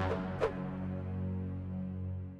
Thank you.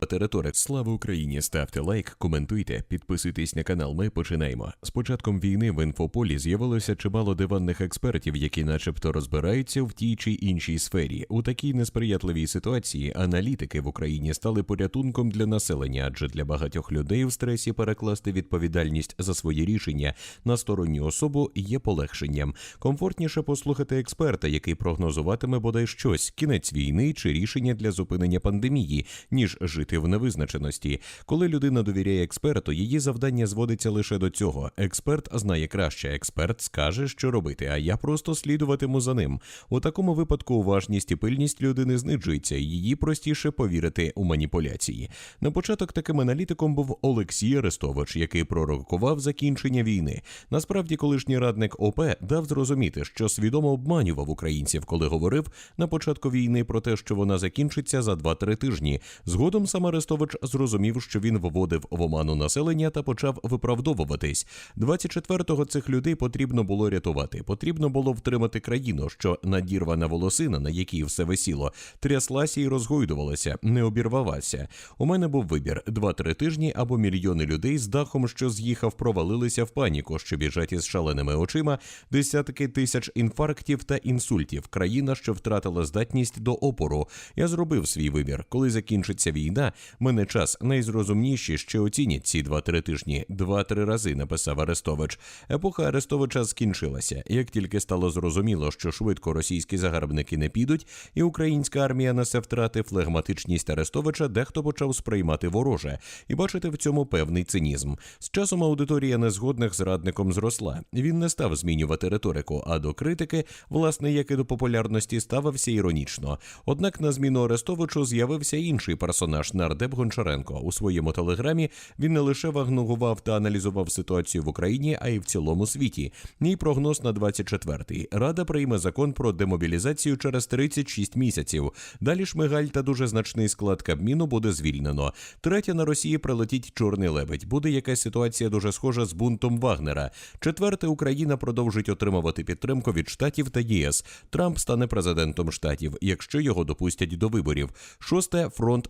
Територик, слава Україні! Ставте лайк, коментуйте, підписуйтесь на канал. Ми починаємо. З початком війни в інфополі з'явилося чимало диванних експертів, які, начебто, розбираються в тій чи іншій сфері. У такій несприятливій ситуації аналітики в Україні стали порятунком для населення, адже для багатьох людей в стресі перекласти відповідальність за свої рішення на сторонню особу є полегшенням. Комфортніше послухати експерта, який прогнозуватиме бодай щось, кінець війни чи рішення для зупинення пандемії, ніж жити в невизначеності. Коли людина довіряє експерту, її завдання зводиться лише до цього. Експерт знає краще, експерт скаже, що робити, а я просто слідуватиму за ним. У такому випадку уважність і пильність людини знижується, її простіше повірити у маніпуляції. На початок таким аналітиком був Олексій Арестович, який пророкував закінчення війни. Насправді, колишній радник ОП дав зрозуміти, що свідомо обманював українців, коли говорив на початку війни про те, що вона закінчиться за 2-3 тижні. Згодом сам Арестович зрозумів, що він вводив в оману населення та почав виправдовуватись. 24-го цих людей потрібно було рятувати. Потрібно було втримати країну, що надірвана волосина, на якій все висіло, тряслася і розгойдувалася, не обірвалася. У мене був вибір: 2-3 тижні або мільйони людей з дахом, що з'їхав, провалилися в паніку, що біжать із шаленими очима, десятки тисяч інфарктів та інсультів. Країна, що втратила здатність до опору. Я зробив свій вибір. Коли закінчиться війна, мене час найзрозумніші ще оцінять ці 2-3 тижні. Два-три рази написав Арестович. Епоха Арестовича скінчилася. Як тільки стало зрозуміло, що швидко російські загарбники не підуть, і українська армія несе втрати флегматичність Арестовича, дехто почав сприймати вороже і бачити в цьому певний цинізм. З часом аудиторія незгодних з радником зросла. Він не став змінювати риторику, а до критики, власне, як і до популярності, ставився іронічно. Однак на зміну Арестовичу з'явився інший персонаж нардеп Гончаренко. У своєму телеграмі він не лише вагнував та аналізував ситуацію в Україні, а й в цілому світі. Мій прогноз на 24-й. Рада прийме закон про демобілізацію через 36 місяців. Далі Шмигаль та дуже значний склад Кабміну буде звільнено. Третє на Росії прилетить чорний лебедь. Буде якась ситуація дуже схожа з бунтом Вагнера. Четверте, Україна продовжить отримувати підтримку від штатів та ЄС. Трамп стане президентом штатів, якщо його допустять до виборів. Шосте фронт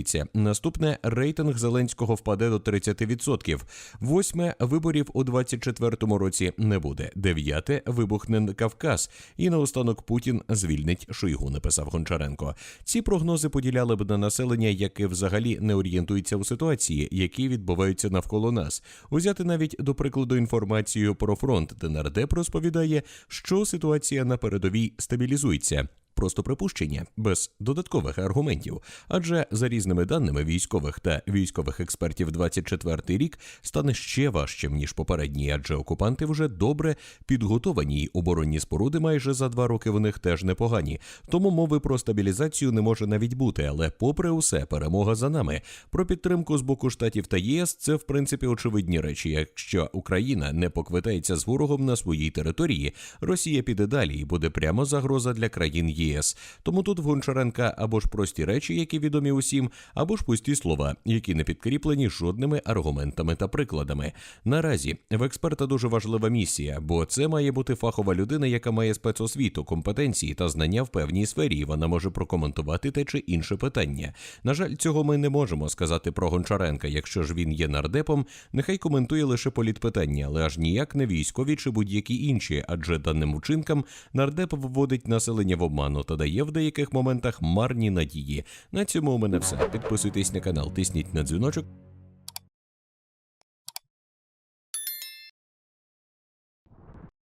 стабілізується. Наступне рейтинг Зеленського впаде до 30%. Восьме виборів у 24-му році не буде. Дев'яте вибухне Кавказ. І наостанок Путін звільнить Шойгу. Написав Гончаренко. Ці прогнози поділяли б на населення, яке взагалі не орієнтується у ситуації, які відбуваються навколо нас. Узяти навіть до прикладу інформацію про фронт, де нардеп розповідає, що ситуація на передовій стабілізується. Просто припущення без додаткових аргументів, адже за різними даними військових та військових експертів, 24-й рік стане ще важчим ніж попередній, адже окупанти вже добре підготовані, й оборонні споруди майже за два роки в них теж непогані. Тому мови про стабілізацію не може навіть бути. Але, попри усе, перемога за нами. Про підтримку з боку штатів та ЄС це в принципі очевидні речі. Якщо Україна не поквитається з ворогом на своїй території, Росія піде далі і буде прямо загроза для країн ЄС. Тому тут в Гончаренка або ж прості речі, які відомі усім, або ж пусті слова, які не підкріплені жодними аргументами та прикладами. Наразі в експерта дуже важлива місія, бо це має бути фахова людина, яка має спецосвіту, компетенції та знання в певній сфері. і Вона може прокоментувати те чи інше питання. На жаль, цього ми не можемо сказати про Гончаренка. Якщо ж він є нардепом, нехай коментує лише політпитання, але аж ніяк не військові чи будь-які інші, адже даним вчинкам нардеп вводить населення в обману та дає в деяких моментах марні надії. На цьому у мене все. Підписуйтесь на канал, тисніть на дзвіночок.